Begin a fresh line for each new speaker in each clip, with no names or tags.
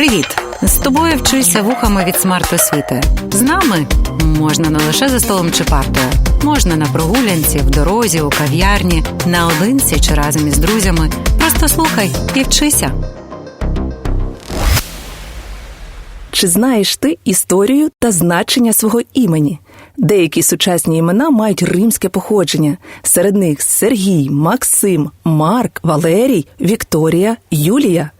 Привіт! З тобою вчуся вухами від смарт-освіти. З нами можна не лише за столом чи партою, можна на прогулянці, в дорозі, у кав'ярні, наодинці чи разом із друзями. Просто слухай і вчися.
Чи знаєш ти історію та значення свого імені? Деякі сучасні імена мають римське походження. Серед них Сергій, Максим, Марк, Валерій, Вікторія, Юлія.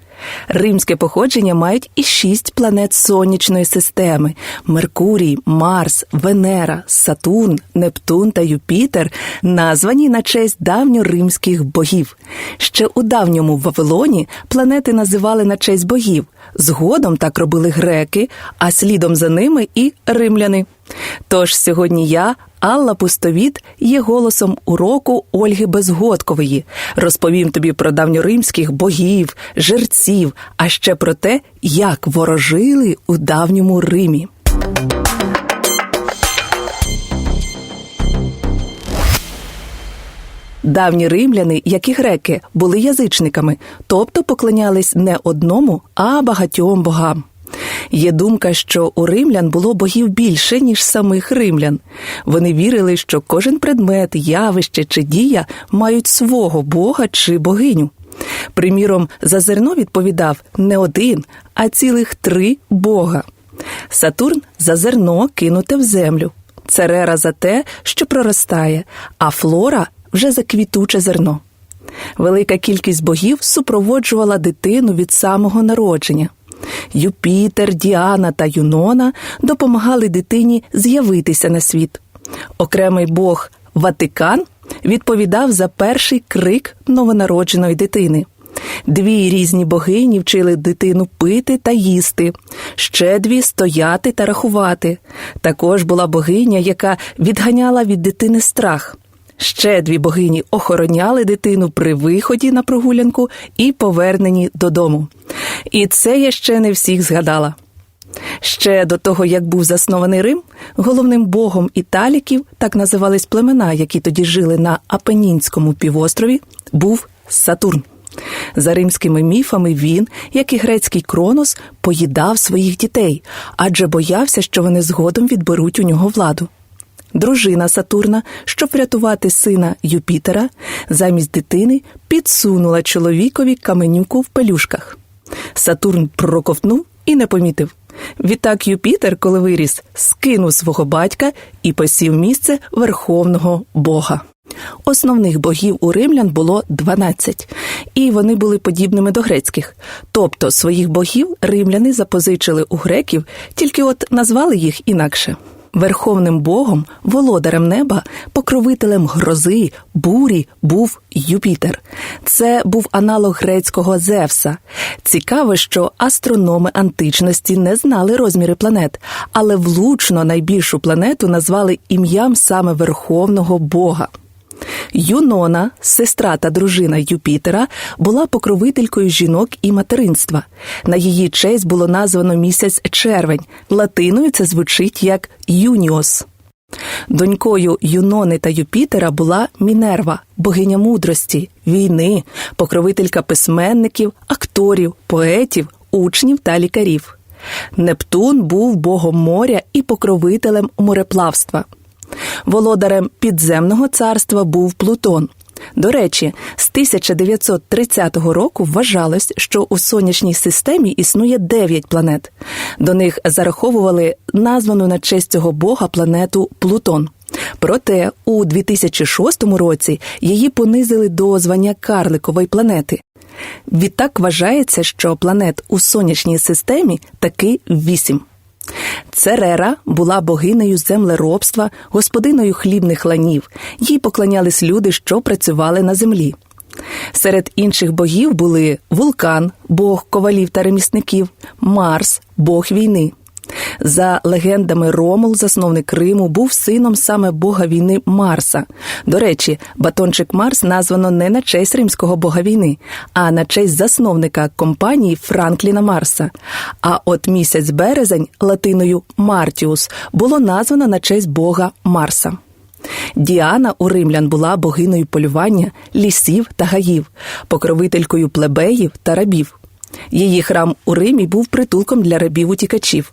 Римське походження мають і шість планет сонячної системи: Меркурій, Марс, Венера, Сатурн, Нептун та Юпітер, названі на честь давньоримських богів. Ще у давньому Вавилоні планети називали на честь богів. Згодом так робили греки, а слідом за ними і римляни. Тож сьогодні я, Алла Пустовіт, є голосом уроку Ольги Безгодкової. Розповім тобі про давньоримських богів, жерців, а ще про те, як ворожили у давньому Римі. Давні римляни, як і греки, були язичниками, тобто поклонялись не одному, а багатьом богам. Є думка, що у римлян було богів більше, ніж самих римлян. Вони вірили, що кожен предмет, явище чи дія мають свого бога чи богиню. Приміром, за зерно відповідав не один, а цілих три бога. Сатурн за зерно кинуте в землю, Церера за те, що проростає, а флора вже за квітуче зерно. Велика кількість богів супроводжувала дитину від самого народження. Юпітер, Діана та Юнона допомагали дитині з'явитися на світ. Окремий бог Ватикан відповідав за перший крик новонародженої дитини. Дві різні богині вчили дитину пити та їсти, ще дві стояти та рахувати. Також була богиня, яка відганяла від дитини страх. Ще дві богині охороняли дитину при виході на прогулянку і поверненні додому. І це я ще не всіх згадала. Ще до того, як був заснований Рим, головним богом італіків, так називались племена, які тоді жили на Апенінському півострові, був Сатурн. За римськими міфами він, як і грецький Кронос, поїдав своїх дітей, адже боявся, що вони згодом відберуть у нього владу. Дружина Сатурна, щоб врятувати сина Юпітера, замість дитини підсунула чоловікові каменюку в пелюшках. Сатурн проковтнув і не помітив. Відтак Юпітер, коли виріс, скинув свого батька і посів місце верховного бога. Основних богів у римлян було 12, і вони були подібними до грецьких. Тобто своїх богів римляни запозичили у греків, тільки от назвали їх інакше. Верховним богом, володарем неба, покровителем грози, бурі був Юпітер. Це був аналог грецького Зевса. Цікаво, що астрономи античності не знали розміри планет, але влучно найбільшу планету назвали ім'ям саме верховного бога. Юнона, сестра та дружина Юпітера, була покровителькою жінок і материнства. На її честь було названо місяць червень. Латиною це звучить як Юніос. Донькою Юнони та Юпітера була Мінерва, богиня мудрості, війни, покровителька письменників, акторів, поетів, учнів та лікарів. Нептун був богом моря і покровителем мореплавства. Володарем підземного царства був Плутон. До речі, з 1930 року вважалось, що у сонячній системі існує 9 планет. До них зараховували названу на честь цього бога планету Плутон. Проте у 2006 році її понизили до звання карликової планети. Відтак вважається, що планет у сонячній системі таки вісім. Церера була богинею землеробства, господиною хлібних ланів, їй поклонялись люди, що працювали на землі. Серед інших богів були вулкан, бог ковалів та ремісників, Марс, бог війни. За легендами, Ромул, засновник Риму, був сином саме бога війни Марса. До речі, батончик Марс названо не на честь римського бога війни, а на честь засновника компанії Франкліна Марса. А от місяць березень латиною Мартіус було названо на честь бога Марса. Діана у римлян була богиною полювання, лісів та гаїв, покровителькою плебеїв та рабів. Її храм у Римі був притулком для рабів утікачів.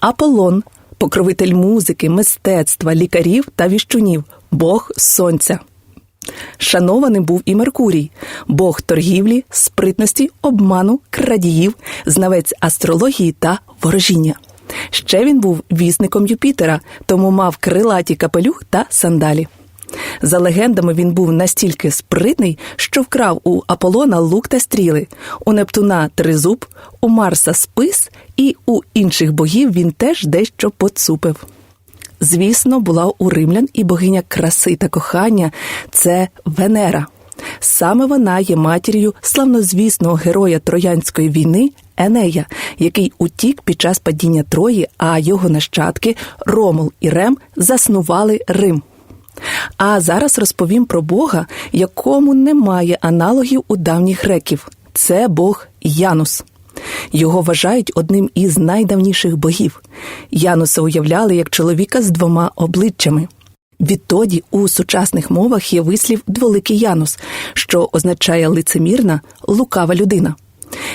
Аполлон покровитель музики, мистецтва, лікарів та віщунів, бог сонця. Шанованим був і Меркурій, бог торгівлі, спритності, обману, крадіїв, знавець астрології та ворожіння. Ще він був вісником Юпітера, тому мав крилаті капелюх та сандалі. За легендами, він був настільки спритний, що вкрав у Аполлона лук та стріли, у Нептуна тризуб, у Марса спис, і у інших богів він теж дещо поцупив. Звісно, була у римлян і богиня краси та кохання це Венера. Саме вона є матір'ю славнозвісного героя Троянської війни Енея, який утік під час падіння Трої, а його нащадки Ромул і Рем заснували Рим. А зараз розповім про Бога, якому немає аналогів у давніх греків. Це Бог Янус. Його вважають одним із найдавніших богів. Януса уявляли як чоловіка з двома обличчями. Відтоді у сучасних мовах є вислів дволикий Янус, що означає лицемірна, лукава людина.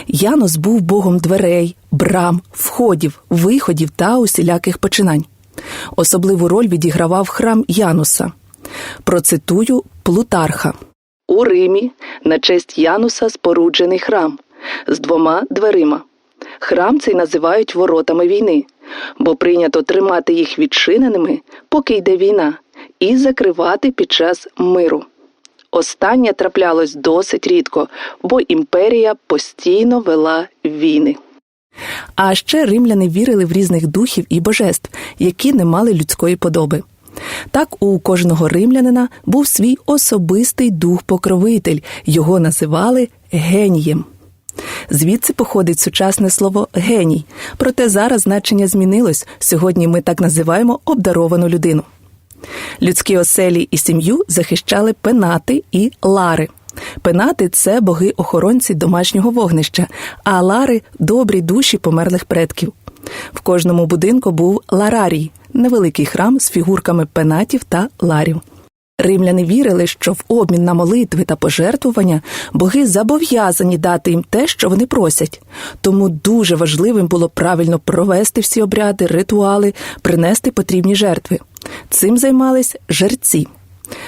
Янус був богом дверей, брам, входів, виходів та усіляких починань. Особливу роль відігравав храм Януса. Процитую Плутарха. У Римі на честь Януса споруджений храм з двома дверима. Храм цей називають воротами війни, бо прийнято тримати їх відчиненими, поки йде війна, і закривати під час миру. Останнє траплялось досить рідко, бо імперія постійно вела війни. А ще римляни вірили в різних духів і божеств, які не мали людської подоби. Так у кожного римлянина був свій особистий дух-покровитель, його називали генієм. Звідси походить сучасне слово геній, проте зараз значення змінилось. Сьогодні ми так називаємо обдаровану людину. Людські оселі і сім'ю захищали пенати і лари. Пенати це боги-охоронці домашнього вогнища, а лари добрі душі померлих предків. В кожному будинку був ларарій невеликий храм з фігурками пенатів та ларів. Римляни вірили, що в обмін на молитви та пожертвування боги зобов'язані дати їм те, що вони просять. Тому дуже важливим було правильно провести всі обряди, ритуали, принести потрібні жертви. Цим займались жерці.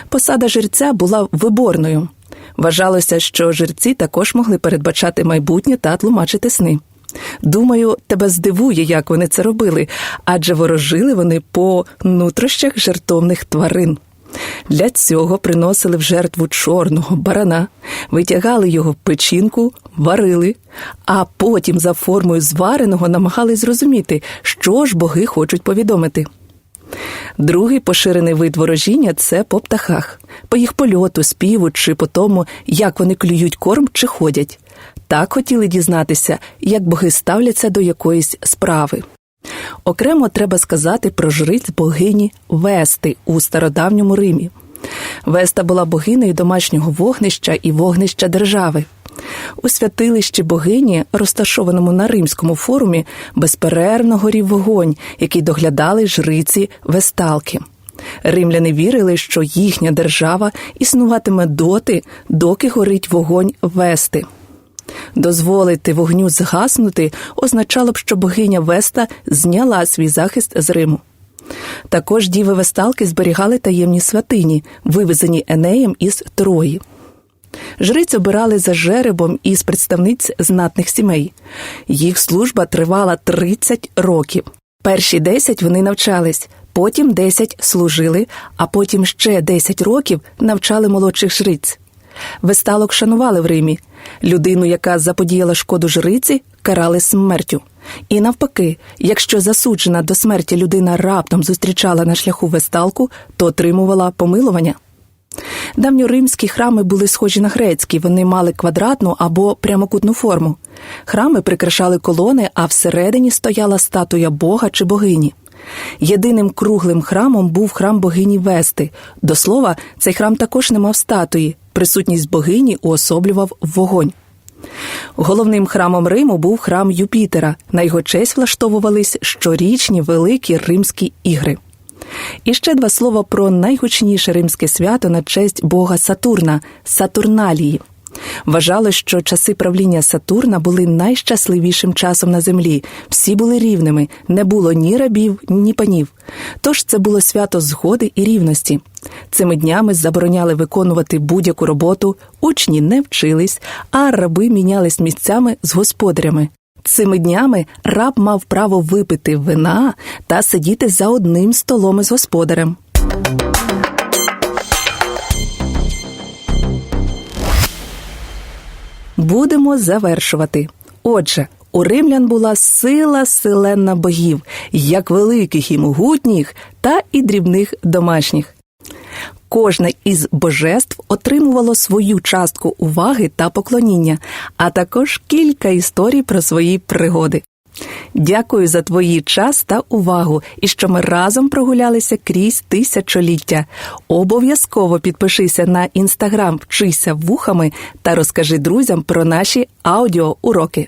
Посада жерця була виборною. Вважалося, що жерці також могли передбачати майбутнє та тлумачити сни. Думаю, тебе здивує, як вони це робили, адже ворожили вони по нутрощах жертовних тварин. Для цього приносили в жертву чорного барана, витягали його печінку, варили, а потім за формою звареного намагались зрозуміти, що ж боги хочуть повідомити. Другий поширений вид ворожіння це по птахах, по їх польоту, співу чи по тому, як вони клюють корм чи ходять. Так хотіли дізнатися, як боги ставляться до якоїсь справи. Окремо треба сказати про жриць богині Вести у стародавньому Римі. Веста була богинею домашнього вогнища і вогнища держави. У святилищі богині, розташованому на римському форумі, безперервно горів вогонь, який доглядали жриці весталки. Римляни вірили, що їхня держава існуватиме доти, доки горить вогонь вести. Дозволити вогню згаснути означало б, що богиня Веста зняла свій захист з Риму. Також діви весталки зберігали таємні святині, вивезені Енеєм із Трої. Жриць обирали за жеребом із представниць знатних сімей. Їх служба тривала 30 років. Перші 10 вони навчались, потім 10 служили, а потім ще 10 років навчали молодших жриць. Весталок шанували в Римі. Людину, яка заподіяла шкоду жриці, карали смертю. І навпаки, якщо засуджена до смерті людина раптом зустрічала на шляху весталку, то отримувала помилування. Давньоримські храми були схожі на грецькі, вони мали квадратну або прямокутну форму. Храми прикрашали колони, а всередині стояла статуя бога чи богині. Єдиним круглим храмом був храм богині Вести. До слова, цей храм також не мав статуї. Присутність богині уособлював вогонь. Головним храмом Риму був храм Юпітера. На його честь влаштовувались щорічні великі римські ігри. І ще два слова про найгучніше римське свято на честь бога Сатурна Сатурналії. Вважалось, що часи правління Сатурна були найщасливішим часом на землі. Всі були рівними, не було ні рабів, ні панів. Тож це було свято згоди і рівності. Цими днями забороняли виконувати будь-яку роботу, учні не вчились, а раби мінялись місцями з господарями. Цими днями раб мав право випити вина та сидіти за одним столом із господарем. Будемо завершувати. Отже, у римлян була сила селена богів, як великих і могутніх, та і дрібних домашніх. Кожне із божеств отримувало свою частку уваги та поклоніння, а також кілька історій про свої пригоди. Дякую за твої час та увагу і що ми разом прогулялися крізь тисячоліття. Обов'язково підпишися на інстаграм Вчися вухами та розкажи друзям про наші аудіоуроки.